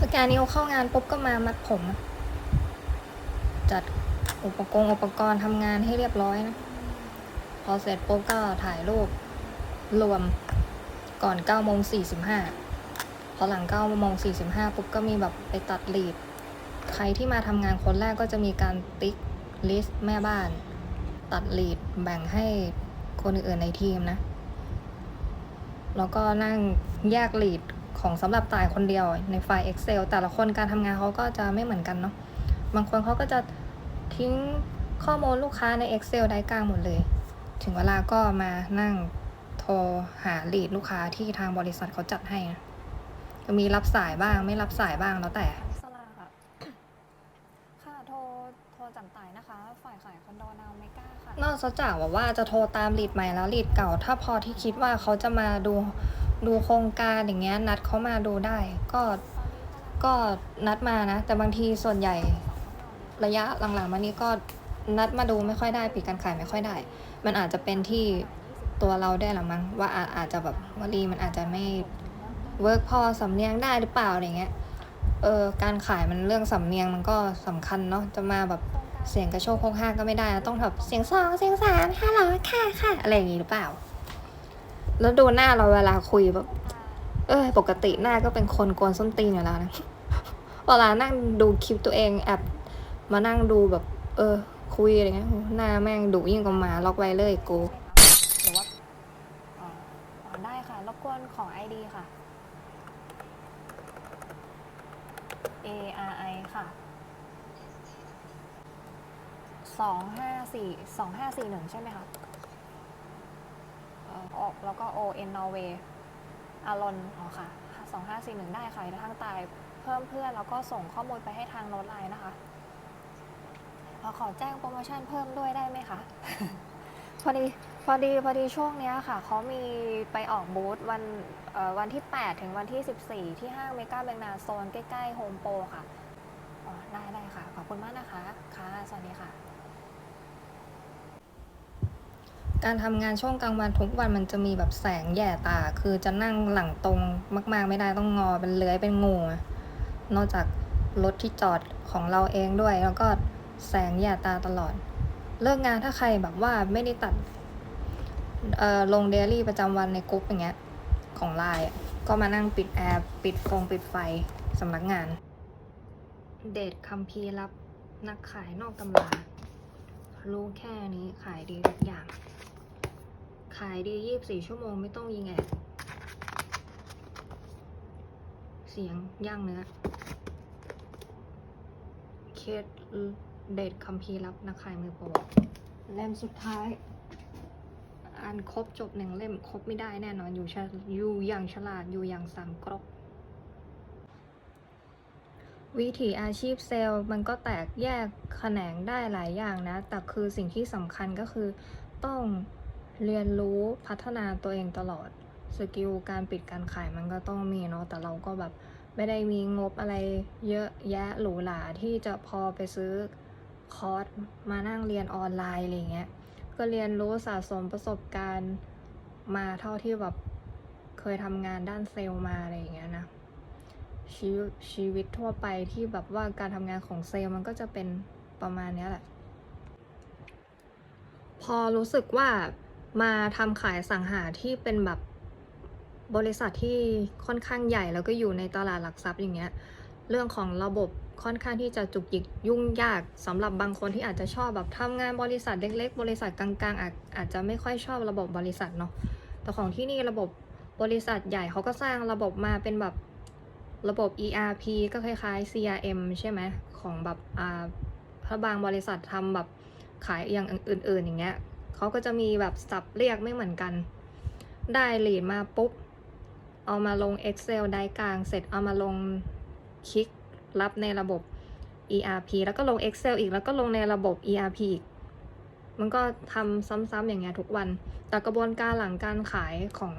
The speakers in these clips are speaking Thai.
สแกนนิ้วเข้างานปุ๊บก็มามัดผม จัดอุปกรณ์อุปกรณ์ทำงานให้เรียบร้อยนะ พอเสร็จปุ๊บก็ถ่ายรูปรวมก่อน9โมง45 พอหลัง9โมง45 ปุ๊บก็มีแบบไปตัดลีด ใครที่มาทำงานคนแรกก็จะมีการติ๊กลิสต์แม่บ้าน ตัดลีดแบ่งให้คนอื่นในทีมนะ แล้วก็นั่งแยกลีด ของสำหรับตายคนเดียวในไฟล์ Excel แต่ละคนการทำงานเขาก็จะไม่เหมือนกันเนาะบางคนเขาก็จะทิ้งข้อมูลลูกค้าใน Excel ได้กลางหมดเลย ถึงเวลาก็มานั่งโทรหาลีดลูกค้าที่ทางบริษัทเขาจัดให้นะก็มีรับสายบ้างไม่รับสายบ้างแล้วแต่สลาค่ะ ค่ะโทรโทรจำต่ายนะคะ ฝ่ายขายคอนโดนาวเมกาค่ะ นอกจากว่าว่าจะโทรตามลีดใหม่แล้วลีดเก่า ถ้าพอที่คิดว่าเขาจะมาดู ดูโครงการอย่างเงี้ยนัดเขามาดูได้ ก็ก็นัดมานะ แต่บางทีส่วนใหญ่ระยะหลังๆมานี้ก็นัดมาดูไม่ค่อยได้ปิดการขายไม่ค่อยได้ มันอาจจะเป็นที่ตัวเราได้หรือมั้งว่าอาจจะแบบวลีมันอาจจะไม่เวิร์กพอสำเนียงได้หรือเปล่าอะไรเงี้ยเออการขายมันเรื่องสำเนียงมันก็สำคัญเนาะจะมาแบบเสียงกระโชกโคกห้างก็ไม่ได้นะต้องแบบเสียงสองเสียงสามฮัลโหลค่ะค่ะอะไรอย่างงี้หรือเปล่า แล้วดูหน้าเราเวลาคุยแบบ เออปกติหน้าก็เป็นคนกวนส้นตีนอยู่แล้วนะ เวลานั่งดูคลิปตัวเองแอบมานั่งดูแบบ เออ คุยอะไรเงี้ยหน้าแม่งดุยิ่งกว่าหมาล็อกไว้เลยกูหรือว่าอ๋ออ๋อได้ค่ะรบกวนของ ID ค่ะ A R I ค่ะสองห้าสี่สองห้าสี่หนึ่งใช่ไหมคะ ออกแล้วก็ O N Norway อารอนอ๋อค่ะสองห้าสี่หนึ่งได้ค่ะแล้วทางตายเพิ่มเพื่อนแล้วก็ส่งข้อมูลไปให้ทางโน้ตไลน์นะคะเอ่อขอแจ้งโปรโมชั่นเพิ่มด้วยได้ไหมคะ พอดีพอดีพอดีช่วงเนี้ยค่ะ เขามีไปออกบูธวันวันที่ 8 ถึงวันที่ 14 ที่ห้างเมกาเบงนาโซนใกล้ ๆ โฮมโปรค่ะอ๋อได้ได้ค่ะ ขอบคุณมากนะคะ ค่ะ สวัสดีค่ะ การทำงานช่วงกลางวันทุกวันมันจะมีแบบแสงแย่ตา คือจะนั่งหลังตรงมาก ๆ ไม่ได้ต้องงอเป็นเลื้อยเป็นงูอนอกจากรถที่จอดของเราเองด้วย แล้วก็แสงแย่ตาตลอด เลิกงานถ้าใครแบบว่าไม่ได้ตัดเอ่อลงเดลี่ประจำวันในกรุ๊ปอย่างเงี้ยของไลน์ก็มานั่งปิดแอร์ปิดฟงปิดไฟสำนักงาน เดทคัมภีร์รับนักขายนอกตำรา รู้แค่นี้ขายดีทุกอย่าง ขายดี24ชั่วโมงไม่ต้องยิงแอดเสียงย่างเนื้อ เคสเดทคัมภีร์รับนักขายมือโปรเล่มสุดท้าย อ่านครบจบหนึ่งเล่มครบไม่ได้แน่นอนอยู่ชอยู่อย่างฉลาดอยู่อย่างสามกรอบ วิถีอาชีพเซลล์มันก็แตกแยกแขนงได้หลายอย่างนะ แต่คือสิ่งที่สำคัญก็คือต้องเรียนรู้พัฒนาตัวเองตลอด สกิลการปิดการขายมันก็ต้องมีเนาะ แต่เราก็แบบไม่ได้มีงบอะไรเยอะแยะหรูหราที่จะพอไปซื้อคอร์สมานั่งเรียนออนไลน์อะไรเงี้ย ก็เรียนรู้สะสมประสบการณ์มาเท่าที่แบบเคยทำงานด้านเซลล์มาอะไรอย่างเงี้ยนะ ชีวิตชีวิตทั่วไปที่แบบว่าการทำงานของเซลล์มันก็จะเป็นประมาณนี้แหละ พอรู้สึกว่ามาทำขายสังหาที่เป็นแบบบริษัทที่ค่อนข้างใหญ่แล้วก็อยู่ในตลาดหลักทรัพย์อย่างเงี้ย เรื่องของระบบค่อนข้างที่จะจุกจิกยุ่งยากสำหรับบางคนที่อาจจะชอบแบบทำงานบริษัทเล็กๆ บริษัทกลางๆอาจอาจจะไม่ค่อยชอบระบบบริษัทเนาะแต่ของที่นี่ระบบบริษัทใหญ่เขาก็สร้างระบบมาเป็นแบบ ระบบ ERP ก็คล้ายๆ CRM ใช่ไหมของแบบอ่าถ้าบางบริษัททำแบบขายอย่างอื่น ๆ อย่างเงี้ยเขาก็จะมีแบบสับเรียกไม่เหมือนกัน ได้ลีดมาปุ๊บ เอามาลง Excel ได้กลางเสร็จเอามาลงคลิกรับในระบบ ERP แล้วก็ลง Excel อีกแล้วก็ลงในระบบ ERP อีก มันก็ทำซ้ำๆอย่างเงี้ยทุกวัน แต่กระบวนการหลังการขายของ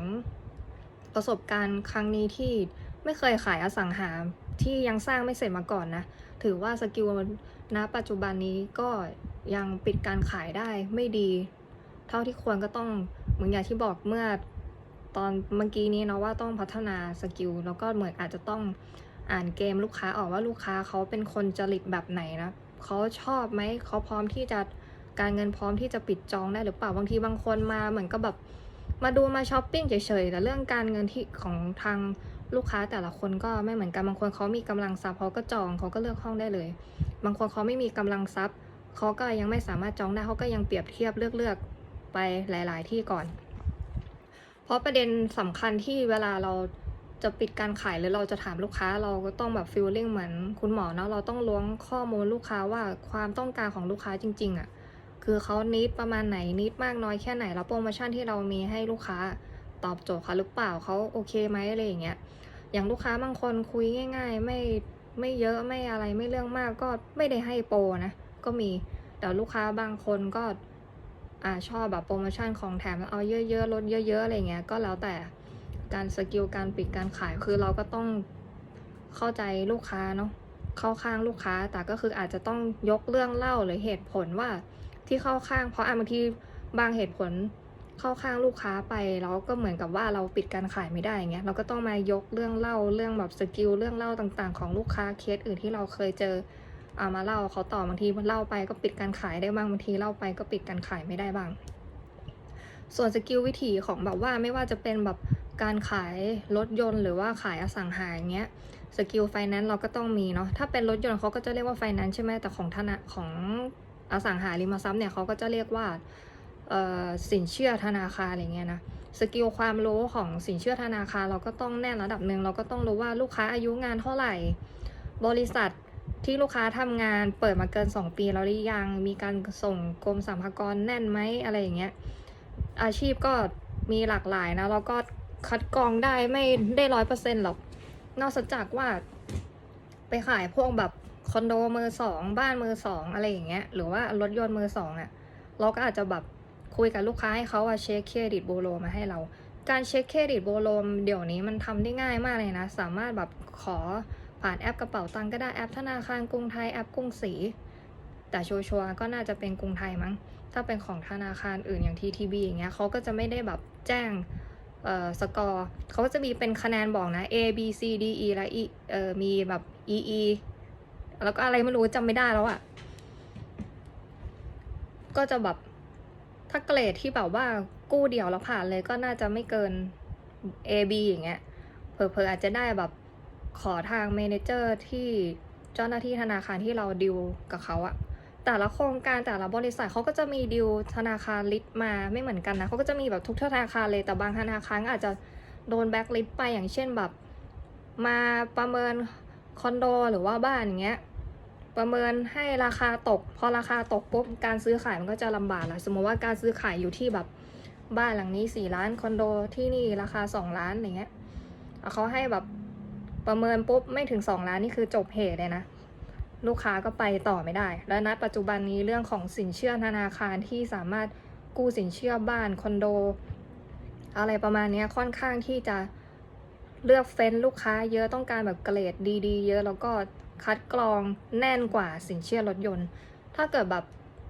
ประสบการณ์ครั้งนี้ที่ ไม่เคยขายอสังหาที่ยังสร้างไม่เสร็จมาก่อนนะ ถือว่าสกิลณปัจจุบันนี้ก็ยังปิดการขายได้ไม่ดี เท่าที่ควรก็ต้องเหมือนอย่างที่บอกเมื่อตอนเมื่อกี้นี้เนาะว่าต้องพัฒนาสกิลแล้วก็เหมือนอาจจะต้องอ่านเกมลูกค้าออกว่าลูกค้าเขาเป็นคนจริตแบบไหนนะเขาชอบไหมเขาพร้อมที่จะการเงินพร้อมที่จะปิดจองได้หรือเปล่าบางทีบางคนมาเหมือนก็แบบมาดูมาช้อปปิ้งเฉยๆแต่เรื่องการเงินที่ของทาง ลูกค้าแต่ละคนก็ไม่เหมือนกันบางคนเขามีกำลังทรัพย์เขาก็จองเขาก็เลือกห้องได้เลย บางคนเขาไม่มีกำลังทรัพย์เขาก็ยังไม่สามารถจองได้เขาก็ยังเปรียบเทียบเลือกเลือกๆไปหลาย ๆ ที่ก่อน เพราะประเด็นสำคัญที่เวลาเราจะปิดการขายหรือเราจะถามลูกค้าเราก็ต้องแบบฟีลลิ่งเหมือนคุณหมอเนาะเราต้องล้วงข้อมูลลูกค้าว่าความต้องการของลูกค้าจริง ๆอะ่ะคือเขานิดประมาณไหนนิดมากน้อยแค่ไหนแล้วโปรโมชั่นที่เรามีให้ลูกค้า ตอบโจทย์เขาหรือเปล่าเขาโอเคไหมอะไรอย่างเงี้ยอย่างลูกค้าบางคนคุยง่าย ๆ ไม่ไม่เยอะไม่อะไรไม่เรื่องมากก็ไม่ได้ให้โปรนะก็มีแต่ลูกค้าบางคนก็อ่าชอบแบบโปรโมชั่นของแถมเอาเยอะๆลดเยอะ ๆอะไรเงี้ยก็แล้วแต่การสกิลการปิดการขายคือเราก็ต้องเข้าใจลูกค้าเนาะเข้าข้างลูกค้าแต่ก็คืออาจจะต้องยกเรื่องเล่าหรือเหตุผลว่าที่เข้าข้าง เพราะอะบางทีบางเหตุผล เข้าข้างลูกค้าไปแล้วก็เหมือนกับว่าเราปิดการขายไม่ได้อย่างเงี้ยเราก็ต้องมายกเรื่องเล่าเรื่องแบบสกิลเรื่องเล่าต่างๆ ของลูกค้าเคสอื่นที่เราเคยเจอเอามาเล่าเขาต่อบางทีมันเล่าไปก็ปิดการขายได้บ้างบางทีเล่าไปก็ปิดการขายไม่ได้บ้าง ส่วนสกิลวิธีของแบบว่าไม่ว่าจะเป็นแบบการขายรถยนต์หรือว่าขายอสังหาอย่างเงี้ยสกิลไฟแนนซ์เราก็ต้องมีเนาะถ้าเป็นรถยนต์เขาก็จะเรียกว่าไฟแนนซ์ใช่ไหมแต่ของธนาของอสังหาริมทรัพย์เนี่ยเขาก็จะเรียกว่า สินเชื่อธนาคารอะไรเงี้ยนะสกิลความรู้ของสินเชื่อธนาคารเราก็ต้องแน่นระดับหนึ่งเราก็ต้องรู้ว่าลูกค้าอายุงานเท่าไหร่ บริษัทที่ลูกค้าทำงานเปิดมาเกิน 2 ปีแล้วหรือยังมีการส่งกรมสรรพากรแน่นไหมอะไรอย่างเงี้ยอาชีพก็มีหลากหลายนะแล้วก็คัดกรองได้ไม่ได้ร้อยเปอร์เซ็นต์หรอก นอกจากว่า ไปขายพวกแบบคอนโดมือสองบ้านมือสองอะไรอย่างเงี้ยหรือว่ารถยนต์มือสองอะ่ะเราก็อาจจะแบบ คุยกับลูกค้าให้เขาว่าเช็คเครดิตโบโลมาให้เรา การเช็คเครดิตโบโลเดี๋ยวนี้มันทำได้ง่ายมากเลยนะ สามารถแบบขอผ่านแอปกระเป๋าตังก็ได้แอปธนาคารกรุงไทยแอปกรุงศรีแต่ชัวร์ๆก็น่าจะเป็นกรุงไทยมั้ง ถ้าเป็นของธนาคารอื่นอย่าง TTB อย่างเงี้ยเขาก็จะไม่ได้แบบแจ้งเอ่อสกอร์เขาก็จะมีเป็นคะแนนบอกนะ A B C D E และ E เอ่อมีแบบ E E แล้วก็อะไรไม่รู้จำไม่ได้แล้วอะ่ะ ก็จะแบบ ถ้าเกรดที่แบบว่ากู้เดี่ยวแล้วผ่านเลยก็น่าจะไม่เกิน A B อย่างเงี้ยเผลอๆอาจจะได้แบบขอทางเมนเจอร์ที่เจ้าหน้าที่ธนาคารที่เราดิวกับเขาอะแต่ละโครงการแต่ละบริษัทเขาก็จะมีดีลธนาคารลิสต์มาไม่เหมือนกันนะเขาก็จะมีแบบทุกธนาคารเลยแต่บางธนาคารอาจจะโดนแบ็คลิสต์ไปอย่างเช่นแบบ มาประเมินคอนโดหรือว่าบ้านอย่างเงี้ย ประเมินให้ราคาตก พอราคาตกปุ๊บการซื้อขายมันก็จะลำบากละสมมติว่าการซื้อขายอยู่ที่แบบบ้านหลังนี้สี่ล้านคอนโดที่นี่ราคาสองล้านอย่างเงี้ยเขาให้แบบประเมินปุ๊บไม่ถึงสองล้านนี่คือจบเหตุเลยนะลูกค้าก็ไปต่อไม่ได้ และณปัจจุบันนี้เรื่องของสินเชื่อธนาคารที่สามารถกู้สินเชื่อบ้านคอนโด อะไรประมาณนี้ค่อนข้างที่จะเลือกเฟ้นลูกค้าเยอะต้องการแบบเกรดดี ๆ เยอะแล้วก็ คัดกรองแน่นกว่าสินเชื่อรถยนต์ ถ้าเกิดแบบ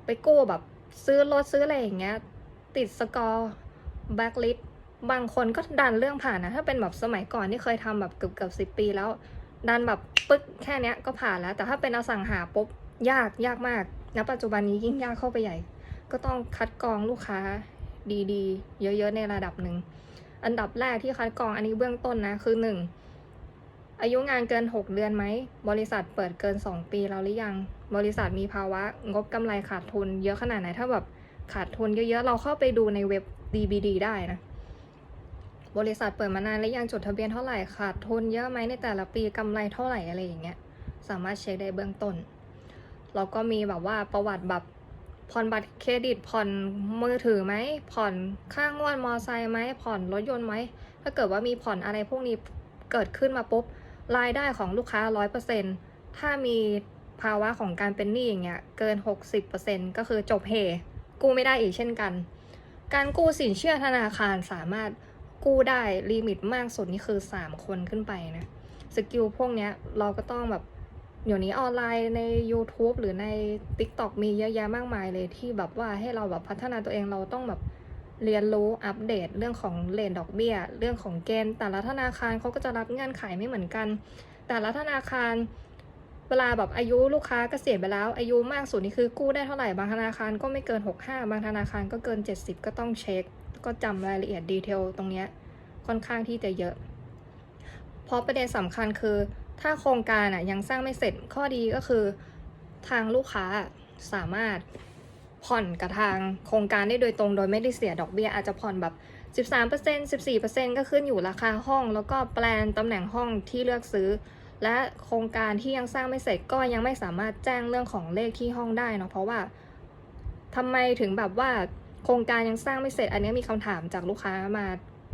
ไปกู้แบบซื้อรถซื้ออะไรอย่างเงี้ย ติดสกอร์แบ็คลิสบางคนก็ดันเรื่องผ่านนะ ถ้าเป็นแบบสมัยก่อนที่เคยทำแบบเกือบเกือบสิปีแล้ว ดันแบบปึ๊กแค่เนี้ยก็ผ่านแล้ว แต่ถ้าเป็นอสังหาปุ๊บยากยากมากณปัจจุบันนี้ยิ่งยากเข้าไปใหญ่ ก็ต้องคัดกรองลูกค้าดีๆ เยอะๆ ในระดับหนึ่ง อันดับแรกที่คัดกรองอันนี้เบื้องต้นนะคือหนึ่ง อายุงานเกิน 6 เดือนไหม บริษัทเปิดเกิน 2 ปีแล้วหรือยัง บริษัทมีภาวะงบกำไรขาดทุน เยอะขนาดไหน ถ้าแบบขาดทุนเยอะๆ เราเข้าไปดูในเว็บ DBD ได้นะ บริษัทเปิดมานานแล้วยังจดทะเบียนเท่าไหร่ ขาดทุนเยอะไหมในแต่ละปีกำไรเท่าไหร่อะไรอย่างเงี้ย สามารถเช็คได้เบื้องต้นแล้วก็มีแบบว่าประวัติแบบผ่อนบัตรเครดิตผ่อนมือถือไหม ผ่อนค่างวดมอไซค์ไหม ผ่อนรถยนต์ไหม ถ้าเกิดว่ามีผ่อนอะไรพวกนี้เกิดขึ้นมาปุ๊บ รายได้ของลูกค้า 100%ถ้ามีภาวะของการเป็นหนี้อย่างเงี้ยเกิน 60%ก็คือจบเฮกู้ไม่ได้อีกเช่นกัน การกู้สินเชื่อธนาคารสามารถกู้ได้ลิมิตมากสุดนี่คือ 3 คนขึ้นไปนะสกิลพวกเนี้ยเราก็ต้องแบบเดี๋ยวนี้ออนไลน์ใน YouTube หรือใน TikTok มีเยอะแยะมากมายเลยที่แบบว่าให้เราแบบพัฒนาตัวเองเราต้องแบบ เรียนรู้อัปเดตเรื่องของเลนดอกเบี้ย เรื่องของเกณฑ์แต่ละธนาคารเขาก็จะรับเงื่อนไขไม่เหมือนกัน แต่ละธนาคารเวลาแบบอายุลูกค้าเกษียณไปแล้ว อายุมากสุดนี่คือกู้ได้เท่าไหร่บางธนาคารก็ไม่เกิน 65 บางธนาคารก็เกิน 70 ก็ต้องเช็ค ก็จำรายละเอียดดีเทลตรงนี้ค่อนข้างที่จะเยอะ เพราะประเด็นสำคัญคือ ถ้าโครงการอะยังสร้างไม่เสร็จข้อดีก็คือทางลูกค้าสามารถ ผ่อนกับทางโครงการได้โดยตรงโดยไม่ได้เสียดอกเบี้ยอาจจะผ่อนแบบ 13% 14%ก็ขึ้นอยู่ราคาห้อง แล้วก็แปลนตำแหน่งห้องที่เลือกซื้อ และโครงการที่ยังสร้างไม่เสร็จก็ยังไม่สามารถแจ้งเรื่องของเลขที่ห้องได้เนาะเพราะว่าทำไมถึงแบบว่าโครงการยังสร้างไม่เสร็จ อันนี้มีคำถามจากลูกค้ามา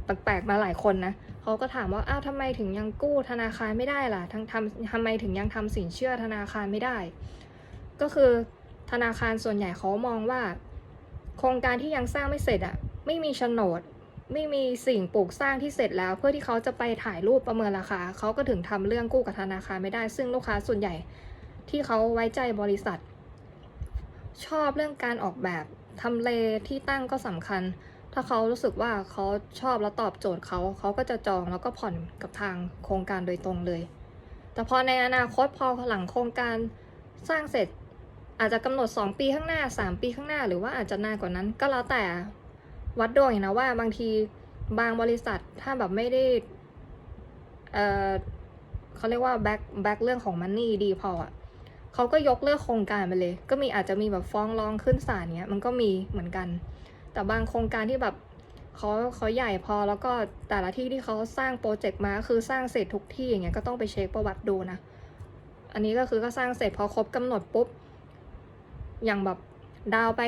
แปลกๆมาหลายคนนะเขาก็ถามว่าอ้าวทำไมถึงยังกู้ธนาคารไม่ได้ล่ะทั้งทำทำไมถึงยังทำสินเชื่อธนาคารไม่ได้ ก็คือ ธนาคารส่วนใหญ่เขามองว่า โครงการที่ยังสร้างไม่เสร็จอะไม่มีโฉนด ไม่มีสิ่งปลูกสร้างที่เสร็จแล้ว เพื่อที่เขาจะไปถ่ายรูปประเมินราคาเขาก็ถึงทำเรื่องกู้กับธนาคารไม่ได้ ซึ่งลูกค้าส่วนใหญ่ ที่เขาไว้ใจบริษัท ชอบเรื่องการออกแบบทำเลที่ตั้งก็สำคัญ ถ้าเขารู้สึกว่าเขาชอบแล้วตอบโจทย์เขา เขาก็จะจองแล้วก็ผ่อนกับทางโครงการโดยตรงเลย แต่พอในอนาคตพอหลังโครงการสร้างเสร็จ อาจจะกำหนด 2 ปีข้างหน้า 3 ปีข้างหน้า หรือว่าอาจจะนานกว่านั้น ก็แล้วแต่วัดดวงนะว่าบางทีบางบริษัทถ้าแบบไม่ได้เออเขาเรียกว่าแบ็คแบ็คเรื่องของมันนี่ดีพออะเขาก็ยกเลิกโครงการไปเลย ก็มีอาจจะมีแบบฟ้องร้องขึ้นศาลเนี้ยมันก็มีเหมือนกัน แต่บางโครงการที่แบบเขาเขาใหญ่พอแล้วก็แต่ละที่ที่เขาสร้างโปรเจกต์มาคือสร้างเสร็จทุกที่อย่างเงี้ยก็ต้องไปเช็คประวัติดูนะ อันนี้ก็คือก็สร้างเสร็จพอครบกำหนดปุ๊บ อย่างแบบดาวไป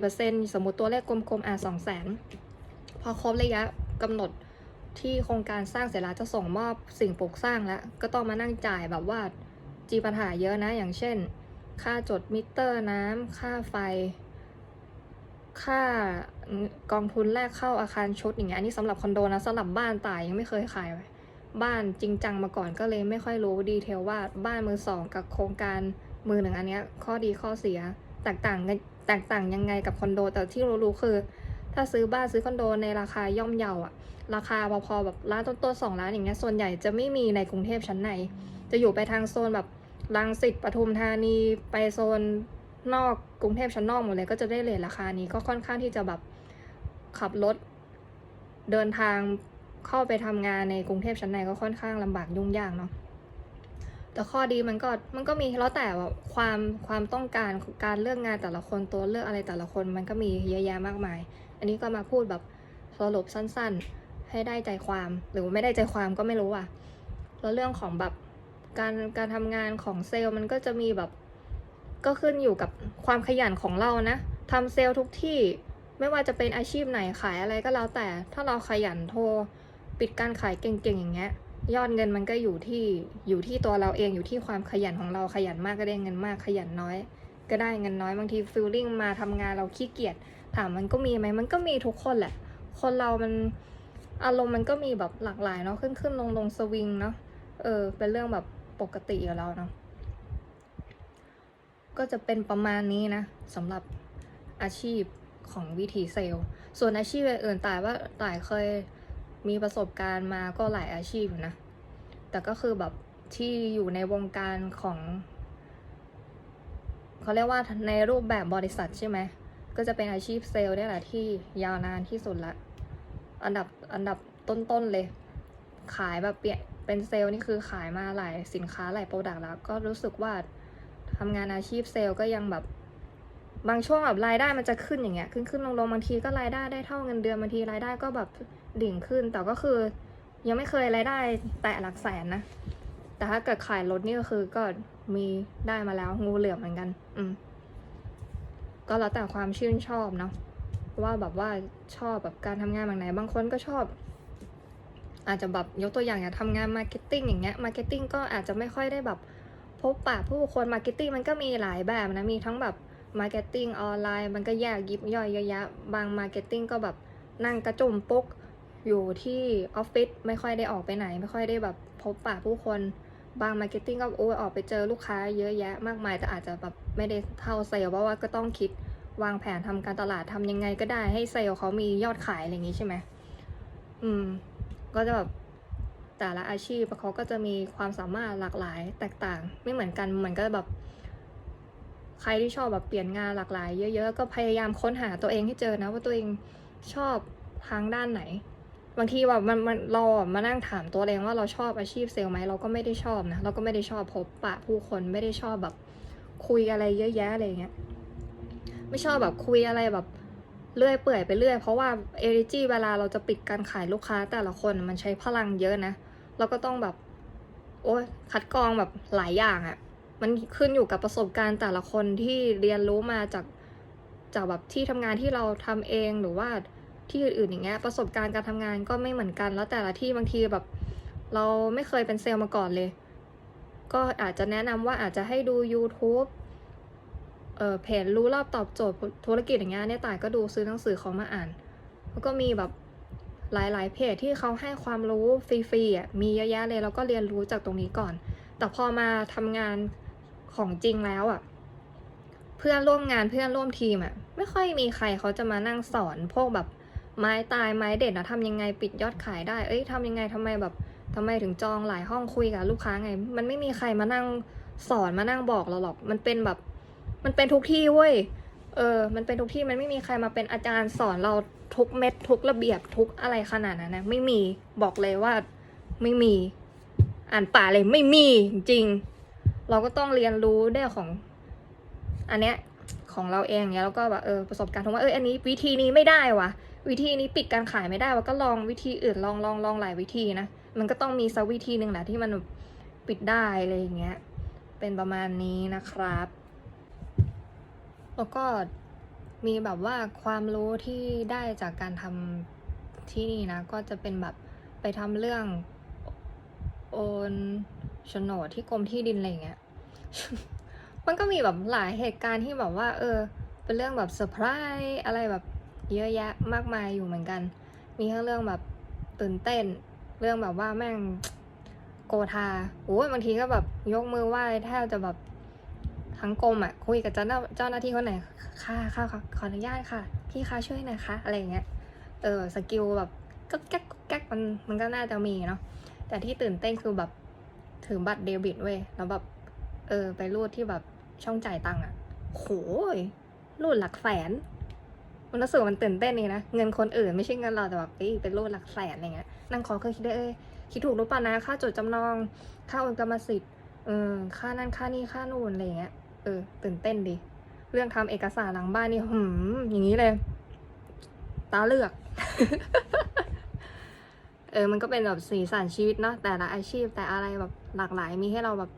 14%สมมุติตัวเลขกลมๆอะ2 0 0 0 0 0พอครบระยะกำหนดที่โครงการสร้างเสร็จแล้วจะส่งมอบสิ่งปลูกสร้างแล้ว ก็ต้องมานั่งจ่ายแบบว่าจีปัญหาเยอะนะ อย่างเช่น ค่าจดมิเตอร์น้ำค่าไฟ ค่ากองทุนแรกเข้าอาคารชุดอย่างเงี้ยอันนี้สำหรับคอนโดนะสำหรับบ้านตายยังไม่เคยขายบ้านจริงจังมาก่อนก็เลยไม่ค่อยรู้ดีเทลว่าบ้านมือสองกับโครงการมือหนึ่งอันเนี้ยข้อดีข้อเสีย แตกต่างกันแตกต่างยังไงกับคอนโด แต่ที่รู้ๆคือ ถ้าซื้อบ้านซื้อคอนโดในราคาย่อมเยาอะราคาพอๆแบบร้านต้นๆสองร้านอย่างเงี้ยส่วนใหญ่จะไม่มีในกรุงเทพชั้นใน จะอยู่ไปทางโซนแบบรังสิตปทุมธานีไปโซนนอกกรุงเทพชั้นนอกหมดเลยก็จะได้เลทราคานี้ก็ค่อนข้างที่จะแบบขับรถเดินทางเข้าไปทำงานในกรุงเทพชั้นในก็ค่อนข้างลำบากยุ่งยากเนาะ แต่ข้อดีมันก็มันก็มีแล้วแต่ว่าความความต้องการการเลือกงานแต่ละคนตัวเลือกอะไรแต่ละคนมันก็มีเยอะแยะมากมาย อันนี้ก็มาพูดแบบสรุปสั้น ๆ ให้ได้ใจความหรือไม่ได้ใจความก็ไม่รู้อะแล้วเรื่องของแบบการการทำงานของเซลล์มันก็จะมีแบบก็ขึ้นอยู่กับความขยันของเรานะทำเซลล์ทุกที่ไม่ว่าจะเป็นอาชีพไหนขายอะไรก็แล้วแต่ ถ้าเราขยันโทร ปิดการขายเก่งๆอย่างเงี้ย ยอดเงินมันก็อยู่ที่อยู่ที่ตัวเราเองอยู่ที่ความขยันของเราขยันมากก็ได้เงินมากขยันน้อย ก็ได้เงินน้อยบางทีฟิลลิ่งมาทำงานเราขี้เกียจถามมันก็มีไหมมันก็มีทุกคนแหละ คนเรามันอารมณ์มันก็มีแบบหลากหลายเนาะขึ้นขึ้นลงลงสวิงเนาะเออ เป็นเรื่องแบบปกติอยู่แล้วเนาะก็จะเป็นประมาณนี้นะสำหรับอาชีพของวิถีเซลส่วนอาชีพอื่นๆต่ายว่าต่ายเคย มีประสบการณ์มาก็หลายอาชีพอยู่นะ แต่ก็คือแบบที่อยู่ในวงการของเขาเรียกว่าในรูปแบบบริษัทใช่ไหม ก็จะเป็นอาชีพเซลล์นี่แหละที่ยาวนานที่สุดละ อันดับอันดับต้นๆเลย ขายแบบเปลี่ยนเป็นเซลล์นี่คือขายมาหลายสินค้าหลายโปรดักต์แล้ว ก็รู้สึกว่าทำงานอาชีพเซลล์ก็ยังแบบบางช่วงแบบรายได้มันจะขึ้นอย่างเงี้ยขึ้นขึ้นลงลงบางทีก็รายได้ได้เท่าเงินเดือนบางทีรายได้ก็แบบ ดิ่งขึ้นแต่ก็คือ ยังไม่เคยรายได้แตะหลักแสนนะ แต่ถ้าเกิดขายรถนี่ก็คือก็มีได้มาแล้วงูเหลือมเหมือนกัน อืม ก็แล้วแต่ความชื่นชอบเนาะว่าแบบว่าชอบแบบการทำงานแบบไหน บางคนก็ชอบ อาจจะแบบยกตัวอย่างอย่างทำงานมาร์เก็ตติ้งอย่างเงี้ยมาร์เก็ตติ้งก็อาจจะไม่ค่อยได้แบบพบปะผู้คนมาร์เก็ตติ้งมันก็มีหลายแบบนะ มีทั้งแบบมาร์เก็ตติ้งออนไลน์ มันก็แยกยิบย่อยเยอะแยะ บางมาร์เก็ตติ้งก็แบบนั่งกระจุมปุ๊ก อยู่ที่ออฟฟิศไม่ค่อยได้ออกไปไหน ไม่ค่อยได้แบบพบปะผู้คนบางมาร์เก็ตติ้งก็โอ้ยออกไปเจอลูกค้าเยอะแยะมากมายแต่อาจจะแบบไม่ได้เท่าเซลล์เพราะว่าก็ต้องคิดวางแผนทำการตลาดทำยังไงก็ได้ให้เซลล์เขามียอดขายอะไรอย่างนี้ใช่ไหมอืม ก็จะแบบแต่ละอาชีพเขาก็จะมีความสามารถหลากหลายแตกต่าง ไม่เหมือนกันเหมือนก็แบบใครที่ชอบแบบเปลี่ยนงานหลากหลาย เยอะ ๆ ก็พยายามค้นหาตัวเองให้เจอนะว่าตัวเองชอบทางด้านไหน บางทีแบบมันมันเรามานั่งถามตัวเองว่าเราชอบอาชีพเซลล์ไหมเราก็ไม่ได้ชอบนะเราก็ไม่ได้ชอบพบปะผู้คนไม่ได้ชอบแบบคุยอะไรเยอะแยะอะไรอย่างเงี้ยไม่ชอบแบบคุยอะไรแบบเลื่อยเปื่อยไปเรื่อย เพราะว่าเอเนจีเวลาเราจะปิดการขายลูกค้าแต่ละคนมันใช้พลังเยอะนะเราก็ต้องแบบ โอ้ยคัดกรองแบบหลายอย่างอะ่ะ มันขึ้นอยู่กับประสบการณ์แต่ละคนที่เรียนรู้มาจากจากแบบที่ทำงานที่เราทำเองหรือว่า ที่อื่นๆอย่างเงี้ยประสบการณ์การทำงานก็ไม่เหมือนกัน แล้วแต่ละที่บางทีแบบ เราไม่เคยเป็นเซลล์มาก่อนเลย ก็อาจจะแนะนำว่าอาจจะให้ดู YouTube เอ่อเพจรู้รอบตอบโจทย์ธุรกิจอย่างเงี้ยเนี่ยต่ายก็ดูซื้อหนังสือเขามาอ่าน แล้วก็มีแบบหลาย ๆ เพจที่เขาให้ความรู้ฟรีๆอะมีเยอะแยะเลยแล้วก็เรียนรู้จากตรงนี้ก่อน แต่พอมาทำงานของจริงแล้วอะเพื่อนร่วมงานเพื่อนร่วมทีมอะไม่ค่อยมีใครเขาจะมานั่งสอนพวกแบบ ไม้ตายไม้เด็ดนะทำยังไงปิดยอดขายได้ เอ้ยทำยังไงทำไมแบบทำไมถึงจองหลายห้องคุยกับลูกค้าไง มันไม่มีใครมานั่งสอนมานั่งบอกเราหรอก มันเป็นแบบ มันเป็นทุกที่เว้ย เออ มันเป็นทุกที่มันไม่มีใครมาเป็นอาจารย์สอนเราทุกเม็ดทุกระเบียบทุกอะไรขนาดนั้นนะไม่มีบอกเลยว่าไม่มี อ่านป่าเลยไม่มีจริง เราก็ต้องเรียนรู้ได้ของ อันเนี้ยของเราเองเนี้ยแล้วก็แบบเออประสบการณ์ของว่าเอออันนี้วิธีนี้ไม่ได้วะ วิธีนี้ปิดการขายไม่ได้วะก็ลองวิธีอื่นลองลองลองหลายวิธีนะ มันก็ต้องมีสักวิธีหนึ่งแหละที่มันปิดได้อะไรอย่างเงี้ย เป็นประมาณนี้นะครับ แล้วก็มีแบบว่าความรู้ที่ได้จากการทำที่นี่นะ ก็จะเป็นแบบไปทำเรื่องโอนโฉนดที่กรมที่ดินอะไรเงี้ย มันก็มีแบบหลายเหตุการณ์ที่แบบว่า เออ เป็นเรื่องแบบเซอร์ไพรส์อะไรแบบ เยอะแยะมากมายอยู่เหมือนกัน มีทั้งเรื่องแบบตื่นเต้น เรื่องแบบว่าแม่งโกธาโอ้ยบางทีก็แบบยกมือไหว้แทบจะแบบทั้งกรมอะคุยกับเจ้าหน้าเจ้าหน้าที่คนไหนค่ะค่ะขอขอนุญาตค่ะ พี่คะช่วยหน่อยคะอะไรอย่างเงี้ยเออสกิลแบบก็แก๊กแก๊กมันมันก็น่าจะมีเนาะแต่ที่ตื่นเต้นคือแบบถือบัตรเดบิตเว้ยแล้วแบบเออไปรูดที่แบบช่องจ่ายตังค์อะโหยรูดหลักแสน มันรู้สึกว่ามันตื่นเต้นนี่นะ เงินคนอื่นไม่ใช่เงินเราแต่แบบเป็นรูดหลักแสนอะไรเงี้ยนั่งขอเคยคิดได้เอ้ยคิดถูกหรือเปล่านะ ค่าจดจำนอง ค่าโอนกรรมสิทธิ์เออค่านั่นค่านี่ค่านู่นอะไรเงี้ย เออ ตื่นเต้นดี เรื่องทำเอกสารหลังบ้านนี่หืมอย่างนี้เลย ตาเลือก เออ มันก็เป็นแบบสีสันชีวิตเนาะ แต่ละอาชีพแต่อะไรแบบหลากหลาย มีให้เราแบบ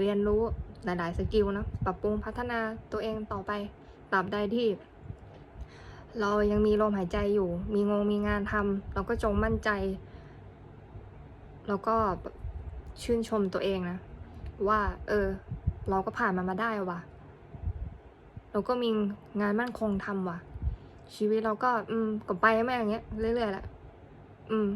เรียนรู้หลาย ๆ สกิลเนาะ ปรับปรุงพัฒนาตัวเองต่อไปตราบใดที่ เรายังมีลมหายใจอยู่ มีงงมีงานทำเราก็จงมั่นใจ แล้วก็ชื่นชมตัวเองนะ ว่า เออ เราก็ผ่านมันมาได้ว่ะ เราก็มีงานมั่นคงทำว่ะ ชีวิตเราก็ อืมก็ไปแม่อย่างเงี้ยเรื่อยๆแหละอืม